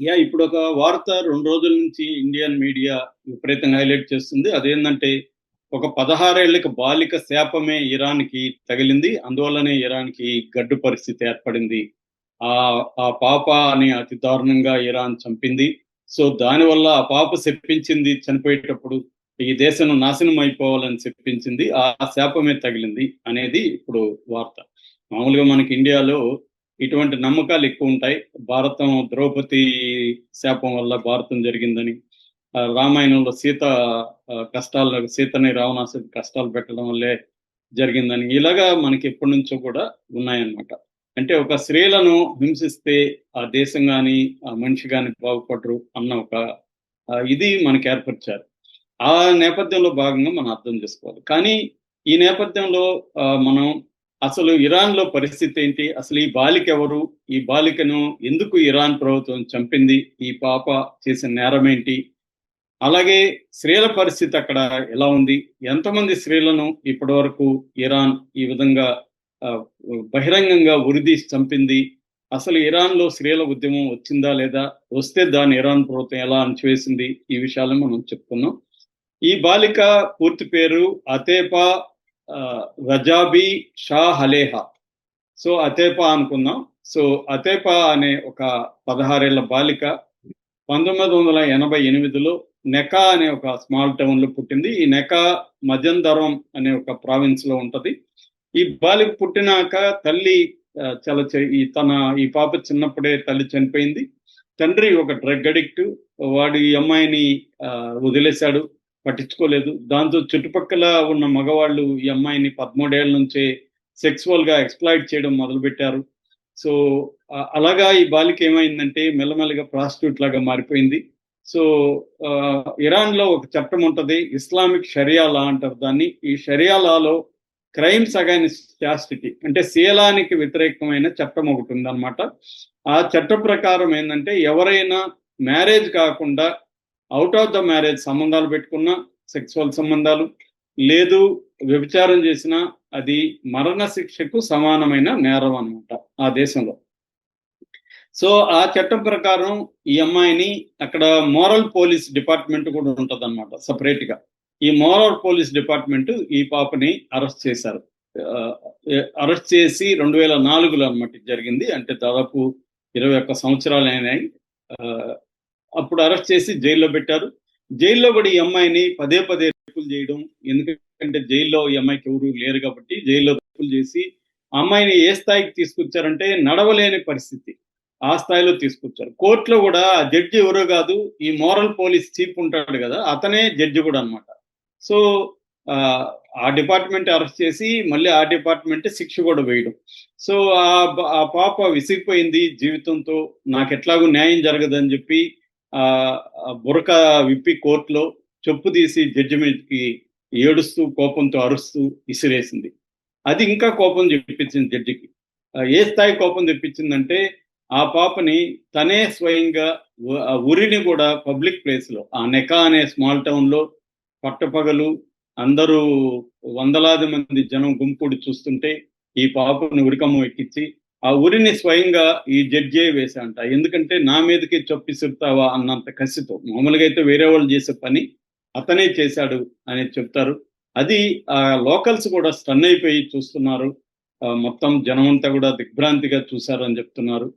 Yeah ఇప్పుడు ఒక వార్త రెండు రోజుల నుంచి ఇండియన్ మీడియా విపరీతంగా హైలైట్ చేస్తుంది. అదేంటంటే ఒక పదహారేళ్ళకి బాలిక శాపమే ఇరాన్కి తగిలింది. అందువల్లనే ఇరాన్కి గడ్డు పరిస్థితి ఏర్పడింది. ఆ ఆ పాప అని అతి దారుణంగా ఇరాన్ చంపింది. సో దానివల్ల ఆ పాప చెప్పించింది చనిపోయేటప్పుడు ఈ దేశం నాశనం అయిపోవాలని చెప్పించింది ఆ శాపమే తగిలింది అనేది ఇప్పుడు వార్త. మామూలుగా మనకి ఇండియాలో ఇటువంటి నమ్మకాలు ఎక్కువ ఉంటాయి. భారతం ద్రౌపది శాపం వల్ల భారతం జరిగిందని ఆ, రామాయణంలో సీత కష్టాలు సీతని రావణాసుడి కష్టాలు పెట్టడం వల్లే జరిగిందని ఇలాగా మనకి ఎప్పటి నుంచో కూడా ఉన్నాయన్నమాట. అంటే ఒక స్త్రీలను హింసిస్తే ఆ దేశం కానీ ఆ మనిషి కానీ బాగుపడరు అన్న ఒక ఇది మనకి ఏర్పరిచారు. ఆ నేపథ్యంలో భాగంగా మనం అర్థం చేసుకోవాలి. కానీ ఈ నేపథ్యంలో ఆ, మనం అసలు ఇరాన్లో పరిస్థితి ఏంటి? అసలు ఈ బాలిక ఎవరు ఈ బాలికను ఎందుకు ఇరాన్ ప్రభుత్వం చంపింది? ఈ పాప చేసిన నేరం ఏంటి? అలాగే స్త్రీల పరిస్థితి అక్కడ ఎలా ఉంది? ఎంతమంది స్త్రీలను ఇప్పటి వరకు ఇరాన్ ఈ విధంగా బహిరంగంగా ఉరిదీసి చంపింది? అసలు ఇరాన్లో స్త్రీల ఉద్యమం వచ్చిందా లేదా? వస్తే దాన్ని ఇరాన్ ప్రభుత్వం ఎలా అణచివేసింది? ఈ విషయాలను మనం చెప్పుకున్నాం. ఈ బాలిక పూర్తి పేరు అతేపా రజాబీ షా హలేహా. సో అతేపా అనుకున్నాం సో అతేపా అనే ఒక పదహారేళ్ళ బాలిక పంతొమ్మిది వందల ఎనభై ఎనిమిదిలో నెకా అనే ఒక స్మాల్ టౌన్లో పుట్టింది. ఈ నెకా మజందరం అనే ఒక ప్రావిన్స్లో ఉంటది. ఈ బాలిక పుట్టినాక తల్లి చాలా ఈ తన ఈ పాప చిన్నప్పుడే తల్లి చనిపోయింది. తండ్రి ఒక డ్రగ్ అడిక్ట్. వాడు ఈ అమ్మాయిని వదిలేశాడు. పట్టించుకోలేదు. దాంతో చుట్టుపక్కల ఉన్న మగవాళ్ళు ఈ అమ్మాయిని పదమూడేళ్ళ నుంచే సెక్సువల్గా ఎక్స్ప్లాయిట్ చేయడం మొదలుపెట్టారు. సో అలాగా ఈ బాలిక ఏమైందంటే మెల్లమెల్లగా ప్రాస్టిట్యూట్ లాగా మారిపోయింది. సో ఆ, ఇరాన్లో ఒక చట్టం ఉంటుంది ఇస్లామిక్ షరియా లా అంటారు దాన్ని. ఈ షరియా లాలో క్రైమ్స్ అగైన్స్ చాస్టిటీ అంటే శీలానికి వ్యతిరేకమైన చట్టం ఒకటి ఉందన్నమాట. ఆ చట్ట ప్రకారం ఏంటంటే ఎవరైనా మ్యారేజ్ కాకుండా అవుట్ ఆఫ్ ద మ్యారేజ్ సంబంధాలు పెట్టుకున్న సెక్సువల్ సంబంధాలు. లేదు వ్యభిచారం చేసిన అది మరణ శిక్షకు సమానమైన నేరం అనమాట ఆ దేశంలో. సో ఆ చట్టం ప్రకారం ఈ అమ్మాయిని అక్కడ మోరల్ పోలీస్ డిపార్ట్మెంట్ కూడా ఉంటుంది అనమాట సపరేట్గా. ఈ మోరల్ పోలీస్ డిపార్ట్మెంట్ ఈ పాపని అరెస్ట్ చేశారు. అరెస్ట్ చేసి రెండు వేల నాలుగులో అనమాట జరిగింది. అంటే దాదాపు ఇరవై ఒక్క సంవత్సరాలు అయినాయి. ఆ, అప్పుడు అరెస్ట్ చేసి జైల్లో పెట్టారు. జైల్లో కూడా ఈ అమ్మాయిని పదే పదే రేపులు చేయడం ఎందుకంటే జైల్లో ఈ అమ్మాయికి ఎవరు లేరు కాబట్టి జైల్లో రేపులు చేసి అమ్మాయిని ఏ స్థాయికి తీసుకొచ్చారంటే నడవలేని పరిస్థితి. ఆ స్థాయిలో తీసుకొచ్చారు. కోర్టులో కూడా ఆ జడ్జి ఎవరో కాదు ఈ మోరల్ పోలీస్ చీఫ్ ఉంటాడు కదా అతనే జడ్జి కూడా అన్నమాట. సో ఆ, డిపార్ట్మెంట్ అరెస్ట్ చేసి మళ్ళీ ఆ డిపార్ట్మెంట్ శిక్ష కూడా వేయడం. సో ఆ ఆ పాప విసిగిపోయింది జీవితంతో నాకు ఎట్లాగూ న్యాయం జరగదని చెప్పి బురక విప్పి కోర్టులో చెప్పు తీసి జడ్జి మీదకి ఏడుస్తూ కోపంతో అరుస్తూ విసిరేసింది అది ఇంకా కోపం తెప్పించింది జడ్జికి. ఏ స్థాయి కోపం తెప్పించిందంటే ఆ పాపని తనే స్వయంగా ఆ ఉరిని కూడా పబ్లిక్ ప్లేస్లో ఆ నెకా అనే స్మాల్ టౌన్లో పట్టపగలు అందరూ వందలాది మంది జనం గుంపుడు చూస్తుంటే ఈ పాపను ఉరికమ్మ ఎక్కించి ఆ ఉరిని స్వయంగా ఈ జడ్జే వేశాంట. ఎందుకంటే నా మీదకి చొప్పిసురుతావా అన్నంత కసితో. మామూలుగా అయితే వేరే వాళ్ళు చేసే పని అతనే చేశాడు అని చెప్తారు. అది ఆ లోకల్స్ కూడా స్టన్ అయిపోయి చూస్తున్నారు. మొత్తం జనమంతా కూడా దిగ్భ్రాంతిగా చూశారని చెప్తున్నారు.